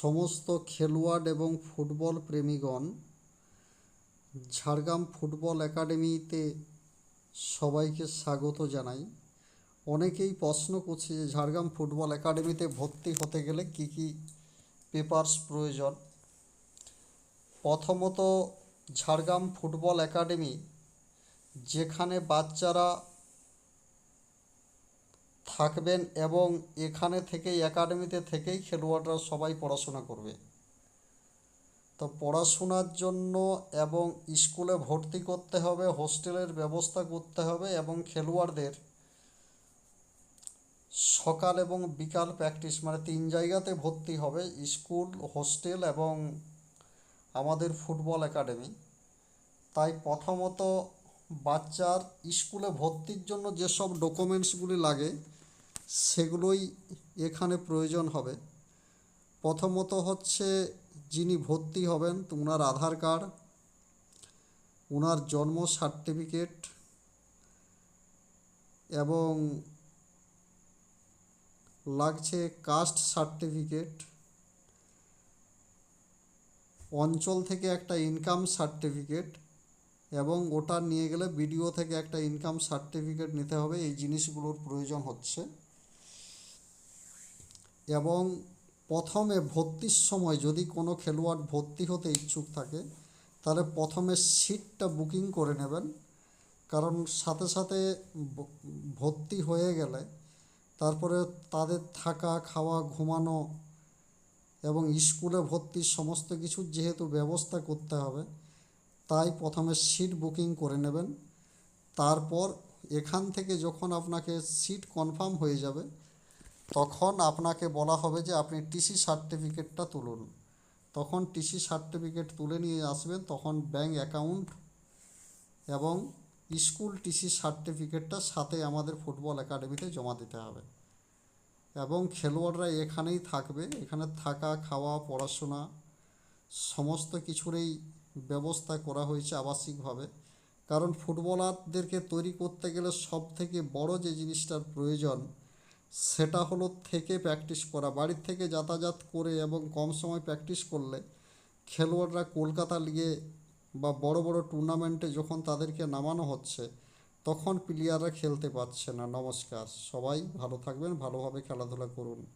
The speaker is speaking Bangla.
সমস্ত খেলোয়াড় এবং ফুটবল প্রেমীগণ ঝাড়গ্রাম ফুটবল একাডেমিতে সবাইকে স্বাগত জানাই। অনেকেই প্রশ্ন করছে যে ঝাড়গ্রাম ফুটবল একাডেমিতে ভর্তি হতে গেলে কি কি পেপারস প্রয়োজন? প্রথমত, ঝাড়গ্রাম ফুটবল একাডেমি যেখানে বাচ্চারা থাকবেন এবং এখানে থেকেই, একাডেমিতে থেকেই খেলোয়াড়রা সবাই পড়াশোনা করবে। তো পড়াশোনার জন্য এবং স্কুলে ভর্তি করতে হবে, হোস্টেলের ব্যবস্থা করতে হবে এবং খেলোয়াড়দের সকাল এবং বিকাল প্র্যাকটিস মানে তিন জায়গাতে ভর্তি হবে, স্কুল, হোস্টেল এবং আমাদের ফুটবল একাডেমি। তাই প্রথমত বাচ্চার স্কুলে ভর্তির জন্য যেসব ডকুমেন্টসগুলি লাগে সেগুলোই এখানে প্রয়োজন হবে। প্রথমত হচ্ছে যিনি ভর্তি হবেন ওনার আধার কার্ড ওনার জন্ম সার্টিফিকেট এবং লাগছে কাস্ট সার্টিফিকেট। অঞ্চল থেকে একটা ইনকাম সার্টিফিকেট এবং ওটা নিয়ে গেলে বিডিও থেকে একটা ইনকাম সার্টিফিকেট নিতে হবে। এই জিনিসগুলোর প্রয়োজন হচ্ছে। এবং প্রথমে ভর্তির সময় যদি কোনো খেলোয়াড় ভর্তি হতে ইচ্ছুক থাকে, তাহলে প্রথমে সিটটা বুকিং করে নেবেন। কারণ সাথে সাথে ভর্তি হয়ে গেলে তারপরে তাদের থাকা, খাওয়া, ঘুমানো এবং স্কুলে ভর্তির সমস্ত কিছুর যেহেতু ব্যবস্থা করতে হবে, তাই প্রথমে সিট বুকিং করে নেবেন। তারপর এখান থেকে যখন আপনাকে সিট কনফার্ম হয়ে যাবে তখন আপনাকে বলা হবে যে আপনি টিসি সার্টিফিকেটটা তুলুন। তখন টিসি সার্টিফিকেট তুলে নিয়ে আসবেন, তখন ব্যাংক অ্যাকাউন্ট এবং স্কুল টিসি সার্টিফিকেটটা সাথে আমাদের ফুটবল একাডেমিতে জমা দিতে হবে। এবং খেলোয়াড়রা এখানেই থাকবে, এখানে থাকা, খাওয়া, পড়াশোনা সমস্ত কিছুরই ব্যবস্থা করা হয়েছে আবাসিকভাবে। কারণ ফুটবলারদেরকে তৈরি করতে গেলে সব থেকে বড় যে জিনিসটার প্রয়োজন সেটা হলো থেকে প্র্যাকটিস করা। বাড়ির থেকে যাতায়াত করে এবং কম সময় প্র্যাকটিস করলে খেলোয়াড়রা কলকাতা লিগে বা বড় বড় টুর্নামেন্টে যখন তাদেরকে নামানো হচ্ছে, তখন প্লেয়াররা খেলতে পারছে না। নমস্কার। সবাই ভালো থাকবেন, ভালোভাবে খেলাধুলা করুন।